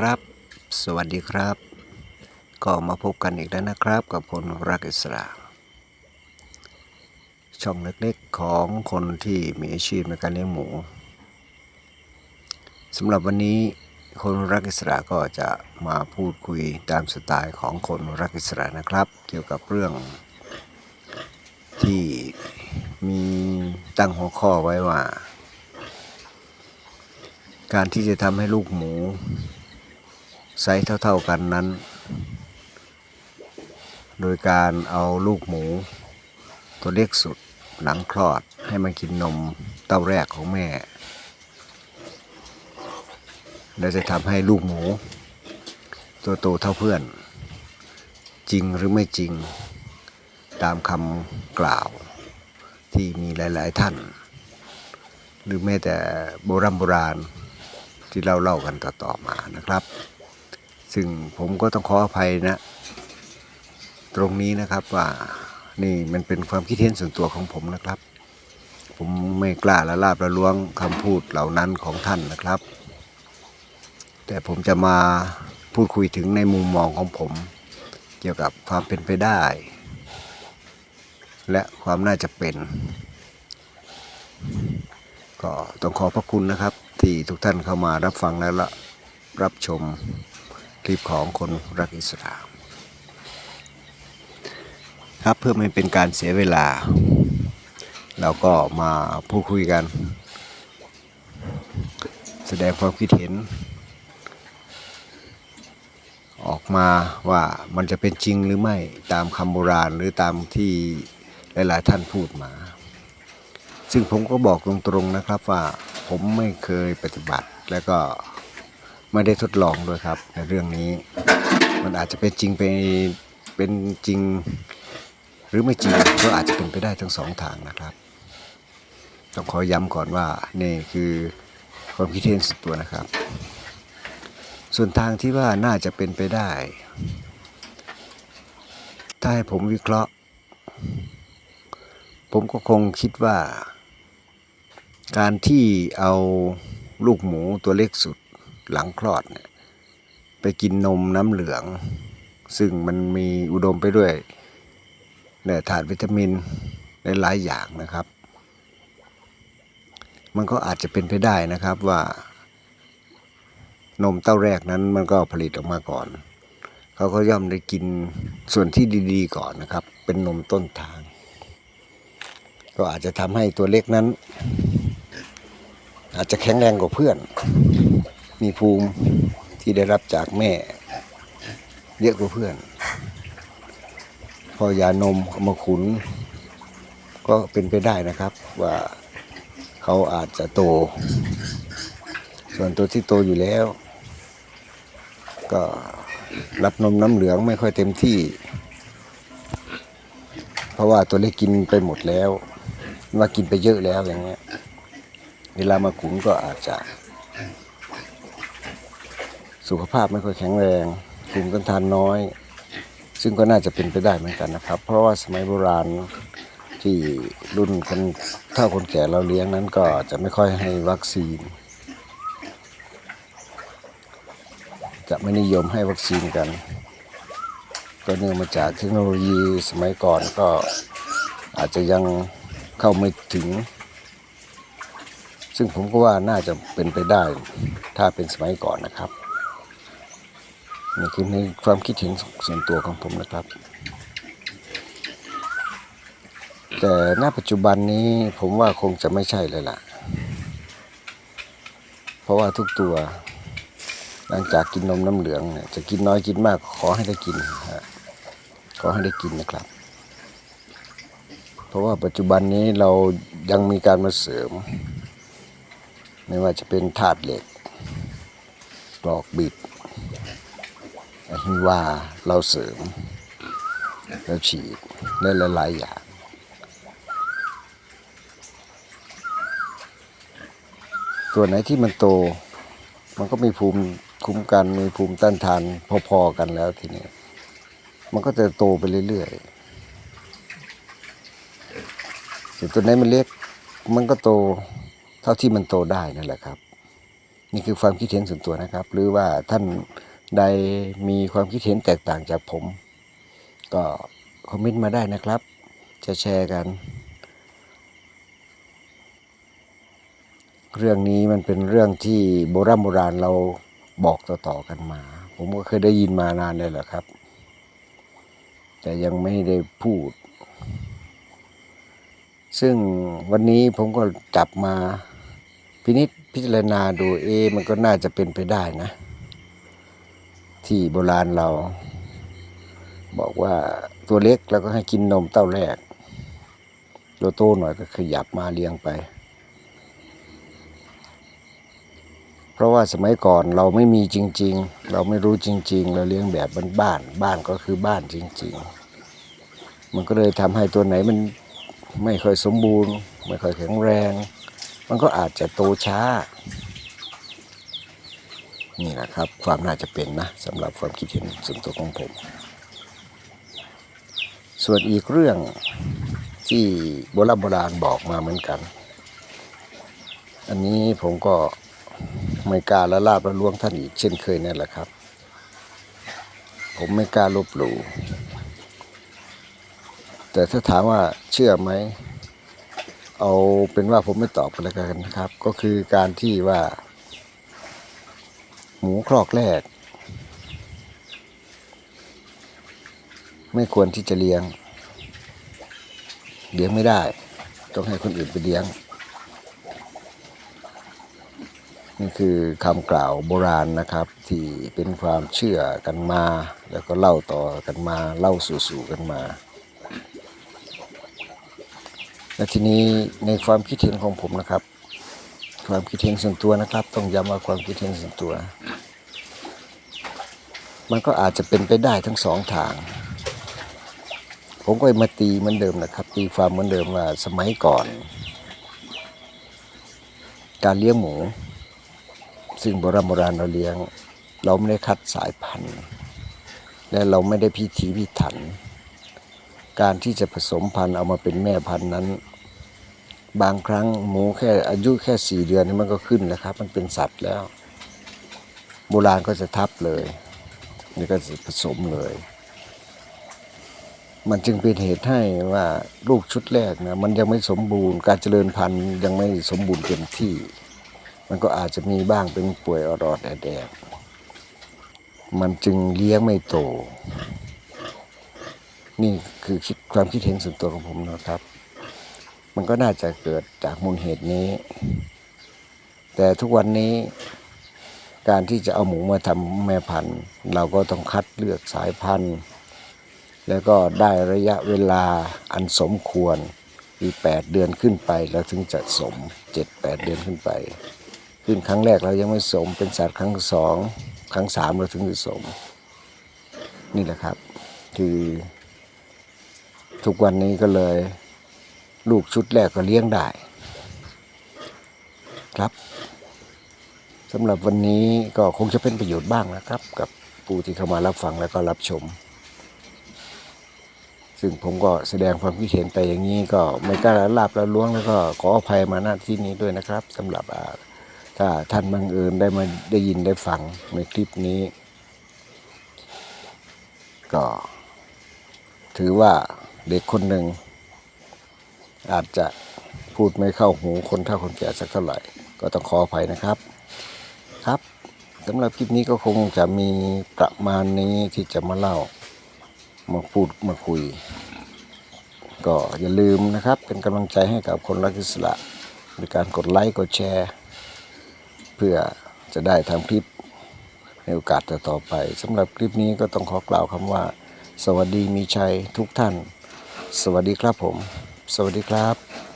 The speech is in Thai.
ครับ สวัสดีครับ ก็มาพบกันอีกแล้วนะครับ กับคนรักอิสระช่องเล็กๆของคนที่มีอาชีพในการเลี้ยงหมูสำหรับวันนี้คนรักอิสระก็จะมาพูดคุยตามสไตล์ของคนรักอิสระนะครับ เกี่ยวกับเรื่อง ที่มีตั้งหัวข้อไว้ว่า การที่จะทำให้ลูกหมู ไซส์เท่าๆกันนั้น โดยการเอาลูกหมู ตัวเล็กสุดหลังคลอดให้มันกินนมเต้าแรกของแม่ และจะทำให้ลูกหมู ตัวโตเท่าเพื่อน จริงหรือไม่จริง ตามคำกล่าวที่มีหลาย ๆ ท่าน หรือแม้แต่โบราณโบราณที่เราเล่ากันต่อ ๆ มานะครับ ซึ่งผมก็ต้องขออภัยนะ ตรงนี้นะครับว่านี่มันเป็นความคิดเห็นส่วนตัวของผมนะครับ ผมไม่กล้าละลาบละล้วงคำพูดเหล่านั้นของท่านนะครับ แต่ผมจะมาพูดคุยถึงในมุมมองของผม เกี่ยวกับความเป็นไปได้ และความน่าจะเป็น ก็ต้องขอพระคุณนะครับ ที่ทุกท่านเข้ามารับฟังและละรับชม คลิปของคนรักอิสลามครับเพื่อไม่เป็นการเสียเวลา เราก็มาพูดคุยกัน แสดงความคิดเห็น ออกมาว่ามันจะเป็นจริงหรือไม่ตามคำโบราณหรือตามที่หลายๆท่านพูดมา ซึ่งผมก็บอกตรงๆนะครับว่าผมไม่เคยปฏิบัติและก็ ไม่ได้ทดลองด้วยครับ ในเรื่องนี้ มันอาจจะเป็นจริงไปเป็นจริง หรือไม่จริงก็อาจจะเป็นไปได้ทั้งสองทางนะครับ ต้องขอย้ำก่อนว่านี่คือความคิดเห็นส่วนตัวนะครับ ส่วนทางที่ว่าน่าจะเป็นไปได้ ถ้าให้ผมวิเคราะห์ ผมก็คงคิดว่า การที่เอาลูกหมูตัวเล็กสุด หลังคลอดเนี่ยไปกินนมน้ำเหลือง ซึ่งมันมีอุดมไปด้วยแหล่ธาตุวิตามินหลายๆอย่างนะครับ มันก็อาจจะเป็นไปได้นะครับว่านมเต้าแรกนั้นมันก็ผลิตออกมาก่อน เขาก็ย่อมได้กินส่วนที่ดีๆก่อนนะครับ เป็นนมต้นทาง ก็อาจจะทำให้ตัวเล็กนั้น อาจจะแข็งแรงกว่าเพื่อน มีภูมิที่ได้รับจากแม่เยอะกว่าเพื่อน พอยานมมาขุน ก็เป็นไปได้นะครับ ว่าเขาอาจจะโต ส่วนตัวที่โตอยู่แล้ว ก็รับนมน้ำเหลืองไม่ค่อยเต็มที่ เพราะว่าตัวเล็กกินไปหมดแล้ว ว่ากินไปเยอะแล้วอย่างเงี้ย เวลามาขุนก็อาจจะ สุขภาพไม่ค่อยแข็งแรงภูมิต้านทานน้อย ซึ่งก็น่าจะเป็นไปได้เหมือนกันนะครับ เพราะว่าสมัยโบราณที่รุ่นคนเท่าคนแก่เราเลี้ยงนั้นก็จะไม่ค่อยให้วัคซีน จะไม่นิยมให้วัคซีนกัน ก็เนื่องมาจากเทคโนโลยีสมัยก่อนก็อาจจะยังเข้าไม่ถึง ซึ่งผมก็ว่าน่าจะเป็นไปได้ถ้าเป็นสมัยก่อนนะครับ นี่คือในความคิดเห็นส่วนตัวของผมนะครับ แต่ณปัจจุบันนี้ผมว่าคงจะไม่ใช่เลยล่ะ เพราะว่าทุกตัวหลังจากกินนมน้ำเหลืองเนี่ยจะกินน้อยกินมากขอให้ได้กินขอให้ได้กินนะครับ เพราะว่าปัจจุบันนี้เรายังมีการมาเสริม ไม่ว่าจะเป็นธาตุเหล็กปลอกบิด ฮิวาเราเสริมแล้วฉีดได้หลายๆอย่างตัวไหนที่มันโต มันก็มีภูมิคุ้มกันมีภูมิต้านทานพอๆกันแล้วทีนี้มันก็จะโตไปเรื่อยๆส่วนตัวไหนมันเล็ก มันก็โตเท่าที่มันโตได้นั่นแหละครับ นี่คือความคิดเห็นส่วนตัวนะครับ หรือว่าท่าน ใดมีความคิดเห็นแตกต่างจากผม ก็คอมเมนต์มาได้นะครับ จะแชร์กัน เรื่องนี้มันเป็นเรื่องที่โบราณโบราณเราบอกต่อๆกันมา ผมก็เคยได้ยินมานานเลยแหละครับ แต่ยังไม่ได้พูด ซึ่งวันนี้ผมก็จับมาพินิจพิจารณาดูเอ มันก็น่าจะเป็นไปได้นะ ที่โบราณเรา บอกว่าตัวเล็กแล้วก็ให้กินนมเต้าแรก ตัวโตหน่อยก็ขยับมาเลี้ยงไป เพราะว่าสมัยก่อนเราไม่มีจริง ๆ เราไม่รู้จริง ๆ เราเลี้ยงแบบบ้านๆบ้านก็คือบ้านจริง ๆ มันก็เลยทำให้ตัวไหนมันไม่ค่อยสมบูรณ์ ไม่ค่อยแข็งแรง มันก็อาจจะโตช้า นี่แหละครับ ความน่าจะเป็นนะสำหรับความคิดเห็นส่วนตัวของผม ส่วนอีกเรื่องที่โบราณโบราณบอกมาเหมือนกัน อันนี้ผมก็ไม่กล้าละลาบละล้วงท่านอีกเช่นเคยนั่นแหละครับ ผมไม่กล้าลบหลู่แต่ถ้าถามว่าเชื่อไหม เอาเป็นว่าผมไม่ตอบกันแล้วกันนะครับ ก็คือการที่ว่า หมูครอกแรก ไม่ควรที่จะเลี้ยง เลี้ยงไม่ได้ ต้องให้คนอื่นไปเลี้ยง นี่คือคำกล่าวโบราณนะครับ ที่เป็นความเชื่อกันมา แล้วก็เล่าต่อกันมา เล่าสู่ๆกันมาและทีนี้ในความคิดเห็นของผมนะครับ ความคิดเห็นส่วนตัวนะครับ ต้องย้ำว่าความคิดเห็นส่วนตัว มันก็อาจจะเป็นไปได้ทั้งสองทาง ผมก็มาตีเหมือนเดิมนะครับตีความเหมือนเดิมว่าสมัยก่อน การเลี้ยงหมู ซึ่งโบราณโบราณเราเลี้ยง เราไม่ได้คัดสายพันธุ์ และเราไม่ได้พิถีพิถัน การที่จะผสมพันธุ์เอามาเป็นแม่พันธุ์นั้น บางครั้งหมูแค่อายุแค่สี่เดือนนี่มันก็ขึ้นแล้วครับ มันเป็นสัตว์แล้ว โบราณก็จะทับเลย นี่ก็ผสมเลย มันจึงเป็นเหตุให้ว่าลูกชุดแรกนะมันยังไม่สมบูรณ์ การเจริญพันธุ์ยังไม่สมบูรณ์เต็มที่ มันก็อาจจะมีบ้างเป็นป่วยอรอดแดดมันจึงเลี้ยงไม่โต นี่คือคิดความคิดเห็นส่วนตัวของผมนะครับ มันก็น่าจะเกิดจากมูลเหตุนี้ แต่ทุกวันนี้ การที่จะเอาหมูมาทำแม่พันธุ์เราก็ต้องคัดเลือกสายพันธุ์ แล้วก็ได้ระยะเวลาอันสมควรคือ8เดือนขึ้นไปแล้วถึงจะสม 7-8 เดือนขึ้นไป ขึ้นครั้งแรกเรายังไม่สมเป็นสัตว์ครั้งสองครั้งสามเราถึงจะสม นี่แหละครับคือทุกวันนี้ก็เลย ลูกชุดแรกก็เลี้ยงได้ ครับ สำหรับวันนี้ก็คงจะเป็นประโยชน์บ้างนะครับ กับผู้ที่เข้ามารับฟังแล้วก็รับชม ซึ่งผมก็แสดงความคิดเห็นไปอย่างนี้ก็ไม่กล้าลาบละล้วงแล้วก็ขออภัยมาณที่นี้ด้วยนะครับสำหรับถ้าท่านบังเอิญได้มาได้ยินได้ฟังในคลิปนี้ ก็ ถือว่าเด็กคนหนึ่ง อาจจะพูดไม่เข้าหูคนเฒ่าคนแก่สักเท่าไหร่ ก็ต้องขออภัยนะครับ ครับสำหรับคลิปนี้ก็คงจะมีประมาณนี้ที่จะมาเล่า มาพูดมาคุย ก็อย่าลืมนะครับ เป็นกำลังใจให้กับคนรักอิสระในการกดไลค์กดแชร์ เพื่อจะได้ทำคลิปในโอกาสต่อไปสำหรับคลิปนี้ก็ต้องขอกล่าวคำว่า สวัสดีมีชัยทุกท่าน สวัสดีครับผม สวัสดีครับ